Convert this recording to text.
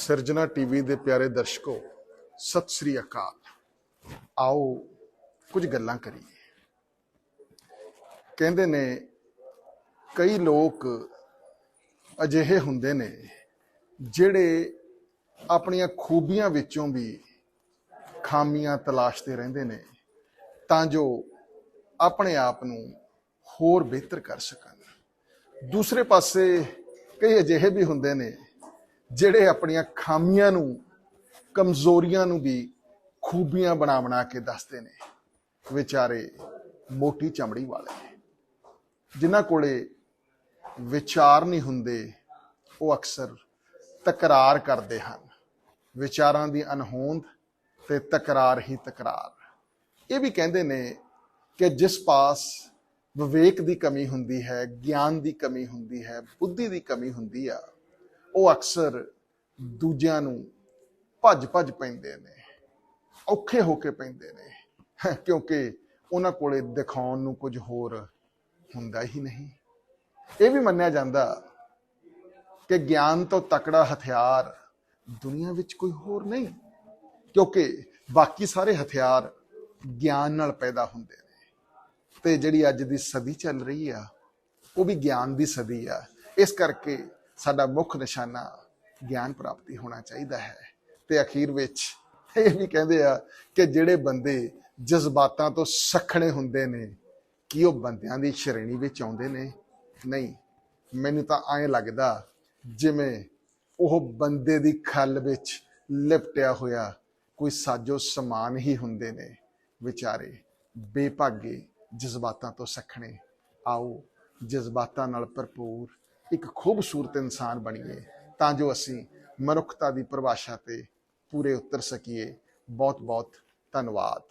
ਸਿਰਜਣਾ ਟੀਵੀ ਦੇ ਪਿਆਰੇ ਦਰਸ਼ਕੋ, ਸਤਿ ਸ੍ਰੀ ਅਕਾਲ। ਆਓ ਕੁਝ ਗੱਲਾਂ ਕਰੀਏ। ਕਹਿੰਦੇ ਨੇ, ਕਈ ਲੋਕ ਅਜਿਹੇ ਹੁੰਦੇ ਨੇ ਜਿਹੜੇ ਆਪਣੀਆਂ ਖੂਬੀਆਂ ਵਿੱਚੋਂ ਵੀ ਖਾਮੀਆਂ ਤਲਾਸ਼ਦੇ ਰਹਿੰਦੇ ਨੇ, ਤਾਂ ਜੋ ਆਪਣੇ ਆਪ ਨੂੰ ਹੋਰ ਬਿਹਤਰ ਕਰ ਸਕਣ। ਦੂਸਰੇ ਪਾਸੇ ਕਈ ਅਜਿਹੇ ਵੀ ਹੁੰਦੇ ਨੇ ਜਿਹੜੇ ਆਪਣੀਆਂ ਖਾਮੀਆਂ ਨੂੰ, ਕਮਜ਼ੋਰੀਆਂ ਨੂੰ ਵੀ ਖੂਬੀਆਂ ਬਣਾ ਬਣਾ ਕੇ ਦੱਸਦੇ ਨੇ। ਵਿਚਾਰੇ ਮੋਟੀ ਚਮੜੀ ਵਾਲੇ ਜਿਨ੍ਹਾਂ ਕੋਲੇ ਵਿਚਾਰ ਨਹੀਂ ਹੁੰਦੇ, ਉਹ ਅਕਸਰ ਤਕਰਾਰ ਕਰਦੇ ਹਨ। ਵਿਚਾਰਾਂ ਦੀ ਅਨਹੋਂਦ ਤੇ ਤਕਰਾਰ ਹੀ ਤਕਰਾਰ। ਇਹ ਵੀ ਕਹਿੰਦੇ ਨੇ ਕਿ ਜਿਸ ਪਾਸ ਵਿਵੇਕ ਦੀ ਕਮੀ ਹੁੰਦੀ ਹੈ, ਗਿਆਨ ਦੀ ਕਮੀ ਹੁੰਦੀ ਹੈ, ਬੁੱਧੀ ਦੀ ਕਮੀ ਹੁੰਦੀ ਆ ਉਹ ਅਕਸਰ ਦੂਜਿਆਂ ਨੂੰ ਭੱਜ ਭੱਜ ਪੈਂਦੇ ਨੇ, ਔਖੇ ਹੋ ਕੇ ਪੈਂਦੇ ਨੇ ਕਿਉਂਕਿ ਉਹਨਾਂ ਕੋਲੇ ਦਿਖਾਉਣ ਨੂੰ ਕੁਝ ਹੋਰ ਹੁੰਦਾ ਹੀ ਨਹੀਂ। ਇਹ ਵੀ ਮੰਨਿਆ ਜਾਂਦਾ ਕਿ ਗਿਆਨ ਤੋਂ ਤਕੜਾ ਹਥਿਆਰ ਦੁਨੀਆ ਵਿੱਚ ਕੋਈ ਹੋਰ ਨਹੀਂ, ਕਿਉਂਕਿ ਬਾਕੀ ਸਾਰੇ ਹਥਿਆਰ ਗਿਆਨ ਨਾਲ ਪੈਦਾ ਹੁੰਦੇ ਨੇ। ਤੇ ਜਿਹੜੀ ਅੱਜ ਦੀ ਸਦੀ ਚੱਲ ਰਹੀ ਆ, ਉਹ ਵੀ ਗਿਆਨ ਦੀ ਸਦੀ ਆ। ਇਸ ਕਰਕੇ ਸਾਡਾ ਮੁੱਖ ਨਿਸ਼ਾਨਾ ਗਿਆਨ ਪ੍ਰਾਪਤੀ ਹੋਣਾ ਚਾਹੀਦਾ ਹੈ। ਤੇ ਅਖੀਰ ਵਿੱਚ ਇਹ ਵੀ ਕਹਿੰਦੇ ਆ ਕਿ ਜਿਹੜੇ ਬੰਦੇ ਜਜ਼ਬਾਤਾਂ ਤੋਂ ਸਖਣੇ ਹੁੰਦੇ ਨੇ, ਕੀ ਉਹ ਬੰਦਿਆਂ ਦੀ ਸ਼੍ਰੇਣੀ ਵਿੱਚ ਆਉਂਦੇ ਨੇ? ਨਹੀਂ। ਮੈਨੂੰ ਤਾਂ ਐਂ ਲੱਗਦਾ ਜਿਵੇਂ ਉਹ ਬੰਦੇ ਦੀ ਖੱਲ ਵਿੱਚ ਲਿਪਟਿਆ ਹੋਇਆ ਕੋਈ ਸਾਜੋ ਸਮਾਨ ਹੀ ਹੁੰਦੇ ਨੇ। ਵਿਚਾਰੇ ਬੇਭਾਗੇ ਜਜ਼ਬਾਤਾਂ ਤੋਂ ਸਖਣੇ। ਆਓ, ਜਜ਼ਬਾਤਾਂ ਨਾਲ ਭਰਪੂਰ ਇੱਕ ਖੂਬਸੂਰਤ ਇਨਸਾਨ ਬਣੀਏ ਤਾਂ ਜੋ ਅਸੀਂ ਮਨੁੱਖਤਾ ਦੀ ਪਰਿਭਾਸ਼ਾ ਤੇ ਪੂਰੇ ਉਤਰ ਸਕੀਏ। ਬਹੁਤ ਬਹੁਤ ਧੰਨਵਾਦ।